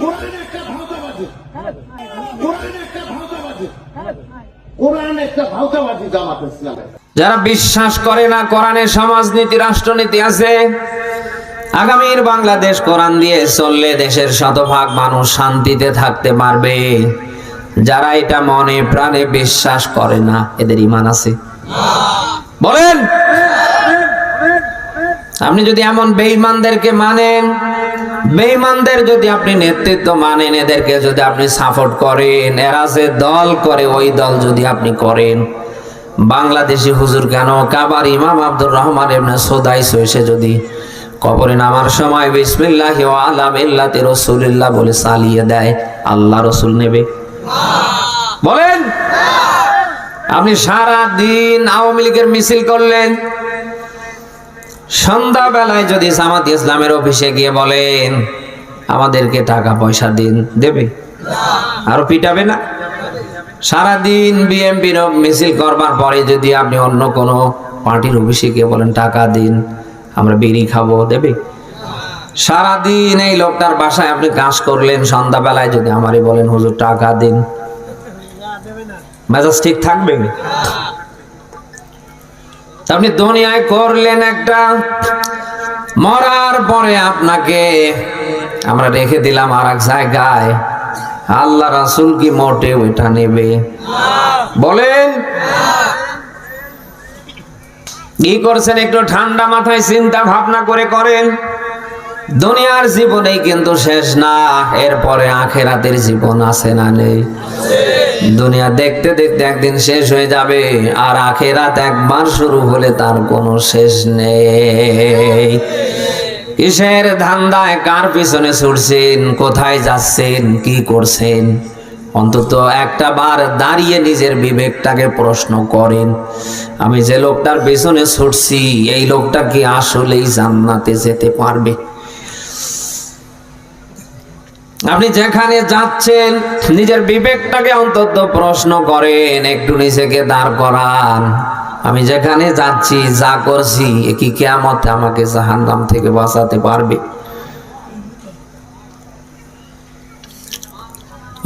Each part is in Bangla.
কোরআন একটা কোরআন একটা কোরআন একটা জামাত যারা বিশ্বাস করে না, কোরআনে সমাজনীতি, রাষ্ট্রনীতি আছে, আগামীর বাংলাদেশ কোরআন দিয়ে চললে দেশের শতভাগ মানুষ শান্তিতে থাকতে পারবে। যারা এটা মনে প্রাণে বিশ্বাস করে না, এদের ইমান আছে। বলেন! আপনি যদি এমন বেঈমানদেরকে মানেন বেঈমানদের যদি আপনি নেতৃত্ব মানেন, এদেরকে যদি আপনি সাপোর্ট করেন, এরা যে দল করে, ওই দল যদি আপনি করেন। বাংলাদেশি হুজুর কেন? কাবার ইমাম আব্দুর রহমান এমনি সোদাইস এসে যদি কবরে নামার সময় বিসমিল্লাহ আলাম ইল্লাতে রসুলিল্লাহ বলে চালিয়ে দেয়, আল্লাহ রসুল নেবে। বলেন? আপনি সারা দিন আওয়ামী লীগের মিছিল করলেন সন্ধ্যাবেলায় যদি জামাত ইসলামের অফিসে গিয়ে বলেন, আমাদেরকে টাকা পয়সা দিন, দেবে? আরও পিটাবে না? সারাদিন বিএমপির মিছিল করবার পরে যদি আপনি অন্য কোনো পার্টির অফিসে গিয়ে বলেন, টাকা দিন, আমরা বিড়ি খাব, দেবে? সারাদিন এই লোকটার বাসায় আপনি কাজ করলেন, সন্ধ্যাবেলায় যদি আমারই বলেন, হুজুর, টাকা দিন। মেজাজ ঠিক থাকবে? আপনি দুনিয়ায় করলেন একটা, মরার পরে আপনাকে আমরা রেখে দিলাম আর এক জায়গায়। আল্লাহ রাসুল কি মোটে ওইটা নেবে? বলেন। কি করছেন? একটু ঠান্ডা মাথায় চিন্তা ভাবনা করে করেন। দুনিয়ার জীবনেই কিন্তু শেষ না, এরপরে আখেরাতের জীবন আছে না নেই। দুনিয়া দেখতে দেখতে একদিন শেষ হয়ে যাবে, আর আখেরাত একবার শুরু হলে তার কোনো শেষ নেই। কিসের ধান্দায় কার পিছনে ছুটছেন, কোথায় যাচ্ছেন, কি করছেন? অন্তত একটা বার দাঁড়িয়ে নিজের বিবেকটাকে প্রশ্ন করেন, আমি যে লোকটার পেছনে ছুটছি, এই লোকটা কি আসলেই জান্নাতে যেতে পারবে? আপনি যেখানে যাচ্ছেন, নিজের বিবেকটাকে অন্তত প্রশ্ন করেন, একটু নিজেকে দাঁড় করান। আমি যেখানে যাচ্ছি, যা করছি কি কেমতে আমাকে জাহান্নাম থেকে বাঁচাতে পারবে?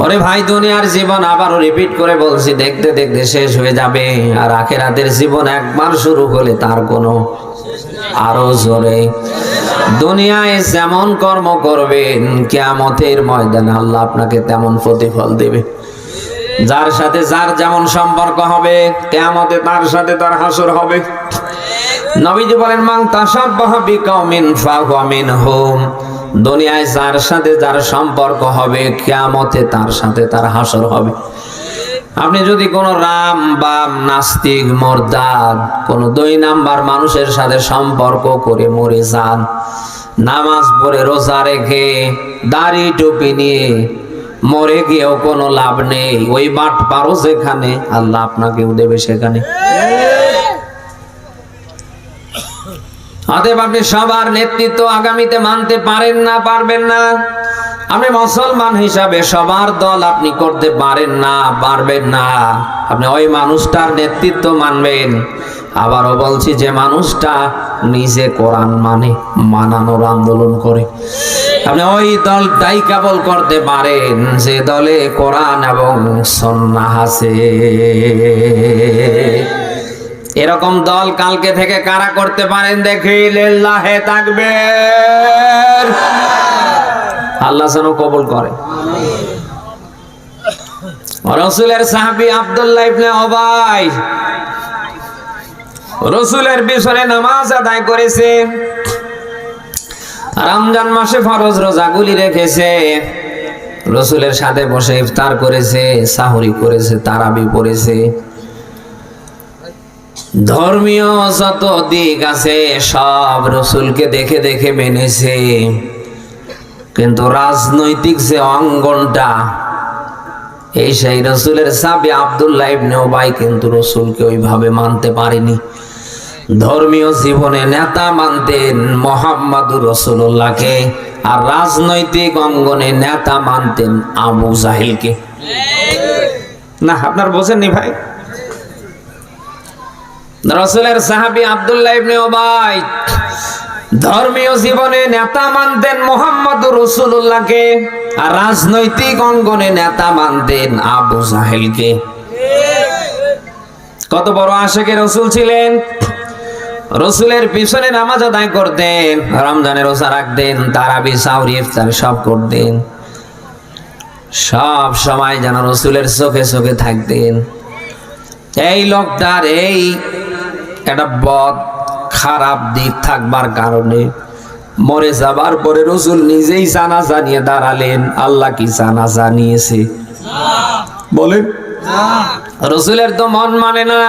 ওরে ভাই, দুনিয়ার জীবন আবারও রিপিট করে বলছি, দেখতে দেখতে শেষ হয়ে যাবে, আর আখেরাতের জীবন একবার শুরু হলে তার কোনো আরও জোরে। দুনিয়ায় যেমন কর্ম করবেন কেয়ামতের ময়দানে আল্লাহ আপনাকে তেমন প্রতিফল দেবে। যার সাথে যার যেমন সম্পর্ক হবে, কেয়ামতে তার সাথে তার হাসর হবে। নবীজি বলেন মাং তাসাব্বাহ বিকাউমিন ফাহুয়া মিনহুম। দুনিয়ায় যার সাথে যার সম্পর্ক হবে, কেয়ামতে তার সাথে তার হাসর হবে। আপনি যদি কোনো রাম, বাম, নাস্তিক মোরদাদ কোন দুই নাম্বার মানুষের সাথে সম্পর্ক করে মরে যান, নামাজ পড়ে রোজা রেখে, দাড়ি টুপি নিয়ে মরে গিয়েও কোনো লাভ নেই। ওই বাট পারো যেখানে, আল্লাহ আপনাকেও দেবে সেখানে। অতএব আপনি সবার নেতৃত্ব আগামীতে মানতে পারেন না, পারবেন না। আপনি মুসলমান হিসাবে সবার দল আপনি করতে পারেন না, পারবেন না। আপনি ওই মানুষটার নেতৃত্ব মানবেন। আবারও বলছি, যে মানুষটা নিজে কোরআন মানে মানানোর আন্দোলন করে। আপনি ওই দলটাই কেবল করতে পারেন, যে দলে কোরআন এবং সন্না আছে। এরকম দল কালকে থেকে কারা করতে পারেন দেখি লিল্লাহে থাকবে আল্লাহ যেন কবুল করে। রসুলের সাহাবি আব্দুল্লাহ ইবনে অবাই রসুলের পিছনে নামাজ আদায় করেছে। রমজান মাসে ফরজ রোজাগুলি রেখেছে। রসুলের সাথে বসে ইফতার করেছে, সাহরি করেছে, তারাবি পড়েছে। ধর্মীয় যত দিক আছে, সব রসুলকে দেখে দেখে মেনেছে। কিন্তু রাজনৈতিক যে অঙ্গনটা এই সেই রসুলের সাবি আবদুল্লাহ ইবনে ওবাই কিন্তু রসুলকে ওইভাবে মানতে পারেনি। ধর্মীয় জীবনে নেতা মানতেন মোহাম্মদুর রসুল্লাহকে আর রাজনৈতিক অঙ্গনে নেতা মানতেন আবু জাহিলকে। না আপনার বোঝেননি ভাই। রসুলের সাহাবি আবদুল্লাহ ইবনে ওবাই ধর্মীয় জীবনে নেতা মানতেন মোহাম্মদুর রসুল্লাহকে আর রাজনৈতিক অঙ্গনে নেতা মানতেন আবু জাহেলকে। কত বড় আশেকে রসুল ছিলেন? রসুলের পিছনে নামাজ আদায় করতেন, রমজানের রোজা রাখতেন, তারাবি সাউরি ইফতার সব করতেন। সব সময় যেন রসুলের চোখে চোখে থাকতেন। এই লোকটার এই একটা বদ খারাপ দিক থাকবার কারণে মরে যাবার পরে রসুল নিজেই জানা জানিয়ে দাঁড়ালেন, আল্লাহ কি জানা জানিয়েছে? বলেন। রসুলের তো মন মানে না।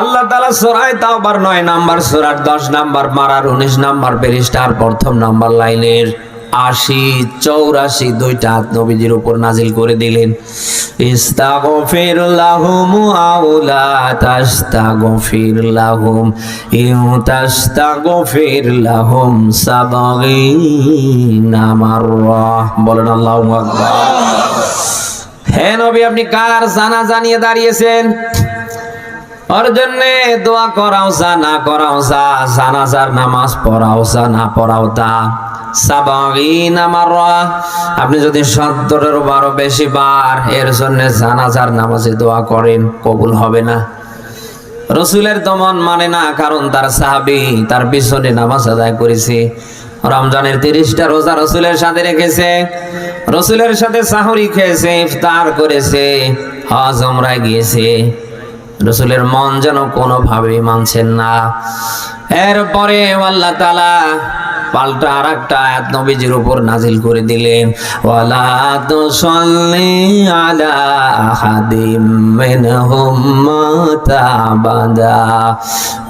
আল্লাহ তালা সরাই তাও আবার নয় নাম্বার, সোরার দশ নাম্বার, মারার উনিশ নাম্বার পেরিস্টার প্রথম নাম্বার লাইনের আশি, চৌরাশি দুইটা হাত নবীজির উপর নাজিল করে দিলেন। ইস্তাগফির লাহুম আউলা তাস্তাগফির লাহুম, ইউ তাস্তাগফির লাহুম সাবাগিনা মাররা। বলেন আল্লাহু আকবার। হে নবী, আপনি কার জানা জানিয়ে দাঁড়িয়েছেন? ওর জন্য দোয়া করাও যা, না করাও যা, জানাজার নামাজ পড়াও যা, না পড়াও তা। আপনি যদি সত্তরের বারো বেশি বার এর জন্য জানাজার নামাজে দোয়া করেন, কবুল হবে না। রসুলের দমন মানে না, কারণ তার সাহাবি তার পিছনে নামাজ আদায় করেছে। রমজানের তিরিশটা রোজা রসুলের সাথে রেখেছে। রসুলের সাথে সাহরি খেয়েছে, ইফতার করেছে, হজ ওমরায় গিয়েছে। রসুলের মন যেন কোনোভাবেই মানছেন না। এরপরে আল্লাহ তালা পাল্টা আর একটা আয়াত নবীজির উপর নাজিল করে দিলেন, ওয়ালা তো সল্লি আলা আহাদিম মিনহুম মাতা বাদা,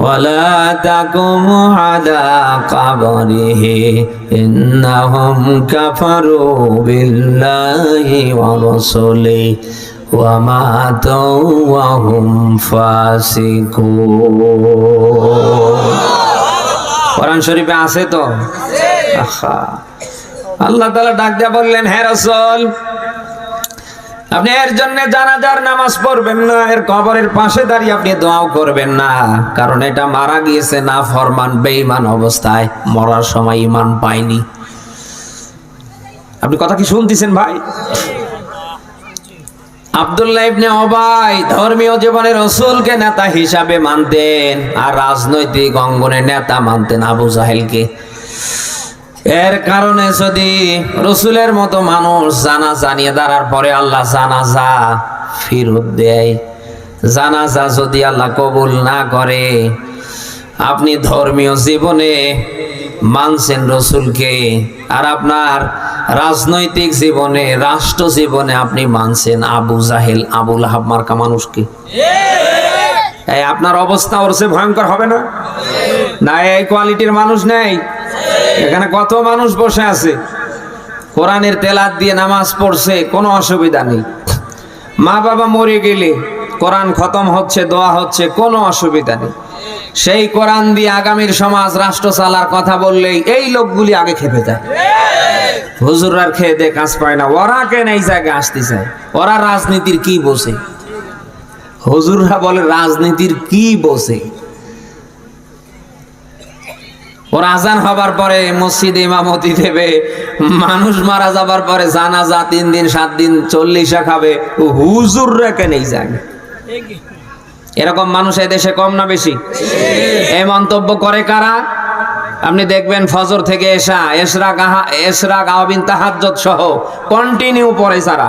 ওয়ালা তাকুম আলা কবরিহি, ইন্নাহুম কাফারু বিল্লাহি ওয়া রাসূলিহি وماتوا وهم فاسقون কোরআন শরীফে আছে তো আহা। আল্লাহ তাআলা ডাক দিয়া বললেন হে রাসূল আপনি এর জন্য জানাজার নামাজ পড়বেন না এর কবরের পাশে দাঁড়িয়ে আপনি দোয়াও করবেন না কারণ এটা মারা গিয়েছে না ফরমান বেঈমান অবস্থায় মরার সময় ইমান পায়নি আপনি কথা কি শুনতেছেন ভাই আব্দুল্লাহ ইবনে অবাই ধর্মীয় জীবনে রসুলকে নেতা হিসাবে মানতেন আর রাজনৈতিক অঙ্গনে নেতা মানতেন আবু জাহেলকে। এর কারণে যদি রসুলের মতো মানুষ জানা জানিয়ে দাঁড়ার পরে আল্লাহ জানাজা ফিরত দেয়, জানাজা যদি আল্লাহ কবুল না করে, আপনি ধর্মীয় জীবনে মানছেন রসুলকে। আর আপনার রাজনৈতিক জীবনে, রাষ্ট্র জীবনে আপনি মানছেন আবু জাহেল, আবুল আহাব মার্কা মানুষকে। আপনার অবস্থা ওর চেয়ে ভয়ঙ্কর হবে না? না, এই কোয়ালিটির মানুষ নেই। এখানে কত মানুষ বসে আছে? কোরআনের তেলাত দিয়ে নামাজ পড়ছে, কোনো অসুবিধা নেই। মা বাবা মরে গেলে কোরআন খতম হচ্ছে, দোয়া হচ্ছে, কোনো অসুবিধা নেই। সেই কোরআন দিয়ে আগামীর সমাজ রাষ্ট্র চালার কথা বললেই এই লোকগুলি আগে খেপে যায়। হুজুরার খেয়ে দে কাজ পায় না। ওরা কেন এই জায়গায় আসতে চায়? ওরা রাজনীতির কি বসে হুজুররা বলে, রাজনীতির কি বসে ওর আজান হবার পরে মসজিদে ইমামতি দেবে, মানুষ মারা যাবার পরে জানাজা তিন দিন, সাত দিন, চল্লিশা খাবে। ও হুজুর রেখে নেই যাবে এরকম মানুষ দেশে কম না বেশি? এই মন্তব্য করে কারা? আপনি দেখবেন ফজর থেকে এসা এসরা গাহা এসরা গাহবিন তাহাজ্জত সহ কন্টিনিউ পড়ে সারা